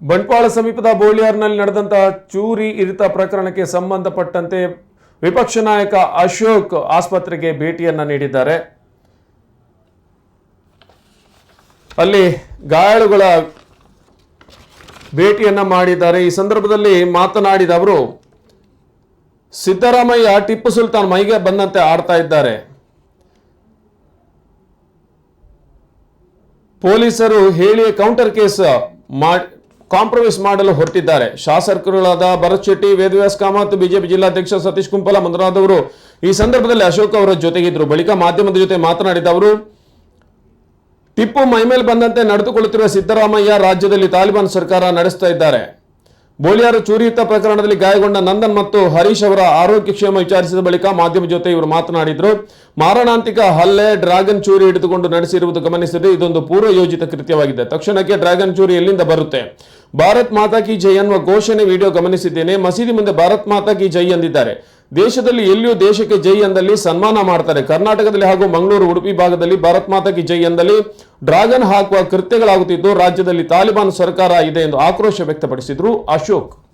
ಬಂಟ್ವಾಳ ಸಮೀಪದ ಬೋಳಿಯಾರ್ನಲ್ಲಿ ನಡೆದಂತಹ ಚೂರಿ ಇರಿತ ಪ್ರಕರಣಕ್ಕೆ ಸಂಬಂಧಪಟ್ಟಂತೆ ವಿಪಕ್ಷ ನಾಯಕ ಅಶೋಕ್ ಆಸ್ಪತ್ರೆಗೆ ಭೇಟಿಯನ್ನ ನೀಡಿದ್ದಾರೆ. ಅಲ್ಲಿ ಗಾಯಾಳುಗಳ ಭೇಟಿಯನ್ನ ಮಾಡಿದ್ದಾರೆ. ಈ ಸಂದರ್ಭದಲ್ಲಿ ಮಾತನಾಡಿದ ಅವರು, ಸಿದ್ದರಾಮಯ್ಯ, ಟಿಪ್ಪು ಸುಲ್ತಾನ್ ಮೈಗೆ ಬಂದಂತೆ ಆಡ್ತಾ ಇದ್ದಾರೆ. ಪೊಲೀಸರು ಹೇಳಿ ಕೌಂಟರ್ ಕೇಸ್ ಮಾಡಿ ಕಾಂಪ್ರಮೈಸ್ ಮಾಡಲು ಹೊರಟಿದ್ದಾರೆ. ಶಾಸಕರುಗಳಾದ ಭರತ್ ಶೆಟ್ಟಿ, ವೇದವ್ಯಾಸ್ ಕಾಮತ್, ಬಿಜೆಪಿ ಜಿಲ್ಲಾಧ್ಯಕ್ಷ ಸತೀಶ್ ಕುಂಪಲ ಮೊದಲಾದವರು ಈ ಸಂದರ್ಭದಲ್ಲಿ ಅಶೋಕ್ ಅವರ ಜೊತೆಗಿದ್ದರು ಬಳಿಕ ಮಾಧ್ಯಮದ ಜೊತೆ ಮಾತನಾಡಿದ ಅವರು, ಟಿಪ್ಪು ಮೈಮೇಲೆ ಬಂದಂತೆ ನಡೆದುಕೊಳ್ಳುತ್ತಿರುವ ಸಿದ್ದರಾಮಯ್ಯ ರಾಜ್ಯದಲ್ಲಿ ತಾಲಿಬಾನ್ ಸರ್ಕಾರ ನಡೆಸ್ತಾ ಇದ್ದಾರೆ. ಬೋಲಿಯಾರು ಚೂರಿಯುತ ಪ್ರಕರಣದಲ್ಲಿ ಗಾಯಗೊಂಡ ನಂದನ್ ಮತ್ತು ಹರೀಶ್ ಅವರ ಆರೋಗ್ಯ ಕ್ಷೇಮ ವಿಚಾರಿಸಿದ ಬಳಿಕ ಮಾಧ್ಯಮ ಜೊತೆ ಇವರು ಮಾತನಾಡಿದ್ರು. ಮಾರಣಾಂತಿಕ ಹಲ್ಲೆ ಡ್ರಾಗನ್ ಚೂರಿ ಹಿಡಿದುಕೊಂಡು ನಡೆಸಿರುವುದು ಗಮನಿಸಿದ್ರೆ ಇದೊಂದು ಪೂರ್ವ ಯೋಜಿತ ಕೃತ್ಯವಾಗಿದೆ. ತಕ್ಷಣಕ್ಕೆ ಡ್ರಾಗನ್ ಚೂರಿ ಎಲ್ಲಿಂದ ಬರುತ್ತೆ? ಭಾರತ್ ಮಾತಾ ಕಿ ಜೈ ಅನ್ನುವ ಘೋಷಣೆ ವಿಡಿಯೋ ಗಮನಿಸಿದ್ದೇನೆ. ಮಸೀದಿ ಮುಂದೆ ಭಾರತ್ ಮಾತಾ ಕಿ ಜೈ ಎಂದಿದ್ದಾರೆ ದೇಶದಲ್ಲಿ ಎಲ್ಲಿಯೂ ದೇಶಕ್ಕೆ ಜೈ ಎಂದಲ್ಲಿ ಸನ್ಮಾನ ಮಾಡ್ತಾರೆ. ಕರ್ನಾಟಕದಲ್ಲಿ ಹಾಗೂ ಮಂಗಳೂರು, ಉಡುಪಿ ಭಾಗದಲ್ಲಿ ಭಾರತ್ ಮಾತಾಕಿ ಜೈ ಎಂದಲ್ಲಿ ಡ್ರಾಗನ್ ಹಾಕುವ ಕೃತ್ಯಗಳಾಗುತ್ತಿದ್ದು, ರಾಜ್ಯದಲ್ಲಿ ತಾಲಿಬಾನ್ ಸರ್ಕಾರ ಇದೆ ಎಂದು ಆಕ್ರೋಶ ವ್ಯಕ್ತಪಡಿಸಿದ್ರು ಅಶೋಕ್.